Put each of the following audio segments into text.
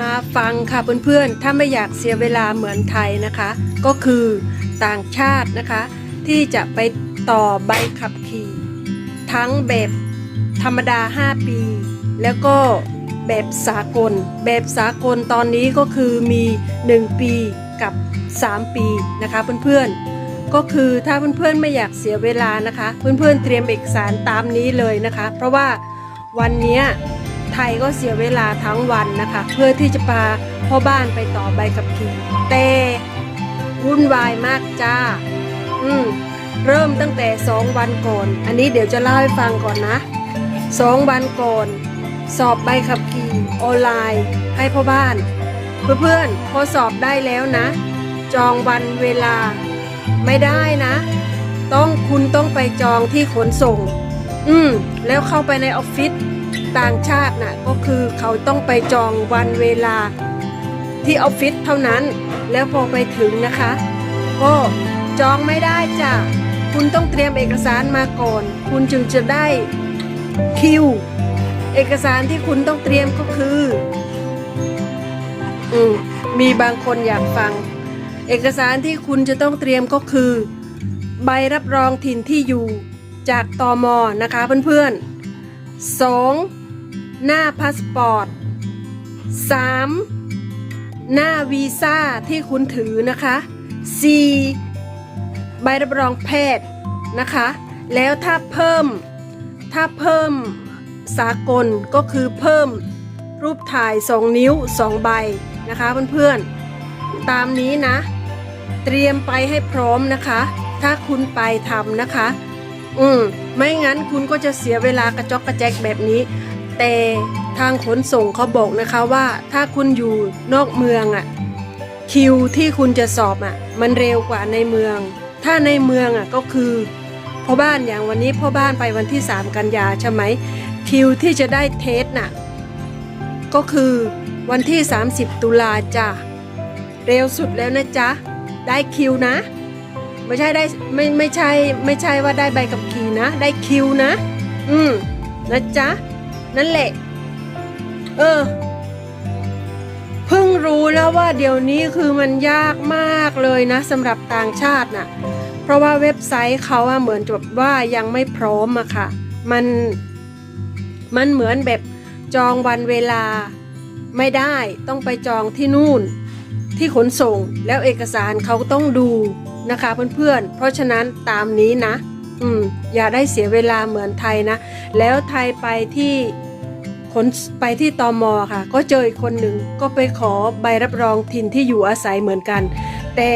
มาฟังค่ะเพื่อนๆ ถ้าไม่อยากเสียเวลาเหมือนไทยนะคะ ก็คือต่างชาตินะคะ ที่จะไปต่อใบขับขี่ ทั้งแบบธรรมดา 5 ปี แล้วก็แบบสากล แบบสากลตอนนี้ก็คือมี 1 ปีกับ 3 ปีนะคะเพื่อนๆ ก็คือถ้าเพื่อนๆไม่อยากเสียเวลานะคะ เพื่อนๆเตรียมเอกสารตามนี้เลยนะคะ เพราะว่าวันนี้ ไทยก็เสียเวลาทั้งวันนะคะ เพื่อที่จะพาพ่อบ้านไปต่อใบขับขี่แต่วุ่นวายมากจ้า อืมเริ่มตั้งแต่สองวันก่อน อันนี้เดี๋ยวจะเล่าให้ฟังก่อนนะสองวันก่อน สอบใบขับขี่ออนไลน์ ให้พ่อบ้าน เพื่อนๆพอสอบได้แล้วนะ จองวันเวลา ไม่ได้นะ ต้องคุณต้องไปจองที่ขนส่ง อืมแล้วเข้าไปในออฟฟิศ ต่างชาติน่ะก็คือเขาต้องไปจองวันเวลาที่ออฟฟิศเท่านั้น แล้วพอไปถึงนะคะ ก็จองไม่ได้จ้ะคุณต้องเตรียมเอกสารมาก่อน คุณจึงจะได้คิว เอกสารที่คุณต้องเตรียมก็คืออืมมีบางคนอยากฟัง เอกสารที่คุณจะต้องเตรียมก็คือ ใบรับรองถิ่นที่อยู่จากตอมอนะคะเพื่อนๆ 2. หน้าพาสปอร์ต 3. หน้าวีซ่าที่คุณถือนะคะ 4. ใบรับรองแพทย์นะคะ แล้วถ้าเพิ่ม ถ้าเพิ่มสากลก็คือเพิ่มรูปถ่าย 2 นิ้ว 2 ใบนะคะเพื่อนๆ ตามนี้นะ เตรียมไปให้พร้อมนะคะ ถ้าคุณไปทำนะคะ อืมไม่งั้นคุณก็จะเสียเวลากระจอกกระแจกแบบนี้ แต่ทางขนส่งเขาบอกนะคะว่าถ้าคุณอยู่นอกเมืองอะ่ะคิวที่คุณจะสอบอะ่ะมันเร็วกว่าในเมือง ถ้าในเมืองอะ่ะก็คือพ่อบ้านอย่างวันนี้พ่อบ้านไปวันที่ 3 กันยาใช่ไหมคิวที่จะได้เทสน่ะก็คือวันที่ 30 ตุลาจ้ะเร็วสุดแล้วนะจ๊ะได้คิวนะ ไม่ใช่ได้ไม่ไม่ใช่ไม่ใช่ว่าได้ใบขับขี่นะ ได้คิวนะ อืมนะจ๊ะ นั่นแหละ เออ เพิ่งรู้แล้วว่าเดี๋ยวนี้คือมันยากมากเลยนะสำหรับต่างชาติน่ะ เพราะว่าเว็บไซต์เขาอะเหมือนจบว่ายังไม่พร้อมอะค่ะ มันมันเหมือนแบบจองวันเวลาไม่ได้ต้องไปจองที่นู่น ที่ขนส่งแล้วเอกสารเขาต้องดูนะคะเพื่อนๆ เพราะฉะนั้นตามนี้นะ อืมอย่าได้เสียเวลาเหมือนไทยนะ แล้วไทยไปที่ ขนไปที่ตอมอค่ะ ก็เจออีกคนหนึ่งก็ไปขอใบรับรองถิ่นที่อยู่อาศัยเหมือนกัน แต่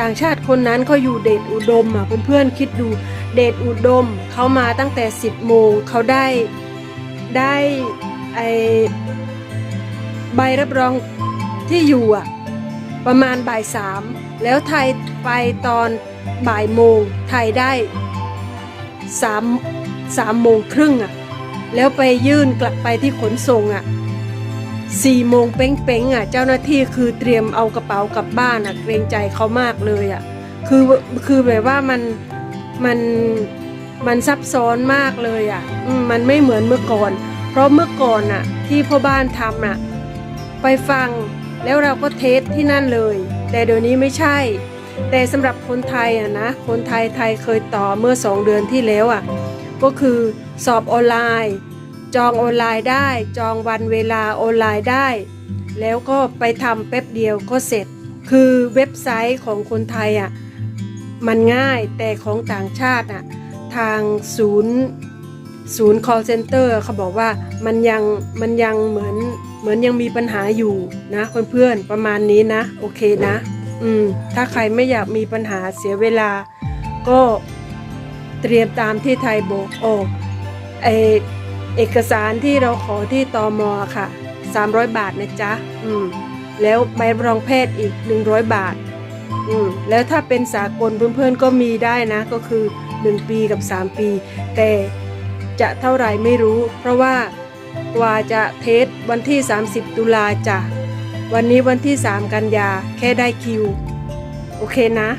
ต่างชาติคนนั้นเขาอยู่เดชอุดมอะเพื่อนๆคิดดูเดชอุดมเขามาตั้งแต่ 10โมงเขาได้ได้ไอใบรับรองที่อยู่อะประมาณบ่ายสามแล้วไทยไปตอนบ่ายโมงไทยได้สามสามโมงครึ่งอะ แล้วไปยื่นกลับไปที่ขนส่งอะ่ะสี่โมงเป้งๆอะเจ้าหน้าที่คือเตรียมเอากระเป๋ากลับบ้านอะเกรงใจเขามากเลยอะคือคือแบบว่ามันมันมันซับซ้อนมากเลยอะมมันไม่เหมือนเมื่อก่อน เพราะเมื่อก่อนอะที่พ่อบ้านทำอะไปฟังแล้วเราก็เทสที่นั่นเลย แต่เดี๋ยวนี้ไม่ใช่ แต่สำหรับคนไทยอะนะคนไทยไทยเคยต่อเมื่อสองเดือนที่แล้วอะ ก็คือสอบออนไลน์ จองออนไลน์ได้ จองวันเวลาออนไลน์ได้ แล้วก็ไปทำแป๊บเดียวก็เสร็จ คือเว็บไซต์ของคนไทยอะมันง่ายแต่ของต่างชาติอะทางศูนย์ศูนย์ call center เขาบอกว่ามันยังมันยังเหมือนเหมือนยังมีปัญหาอยู่นะเพื่อนๆประมาณนี้นะ โอเคนะ อืม ถ้าใครไม่อยากมีปัญหาเสียเวลาก็ เตรียมตามที่ไทยบอกโอ้ไอเอกสารที่เราขอที่ตอมอค่ะ 300 บาทนะจ๊ะ อืม แล้วใบรับรองแพทย์อีก 100 บาท อืม แล้วถ้าเป็นสากลเพื่อนๆก็มีได้นะ ก็คือ 1 ปีกับ 3 ปี แต่จะเท่าไหร่ไม่รู้ เพราะว่ากว่าจะเทสวันที่ 30 ตุลาจ้ะ วันนี้วันที่ 3 กันยาแค่ได้คิว โอเคนะ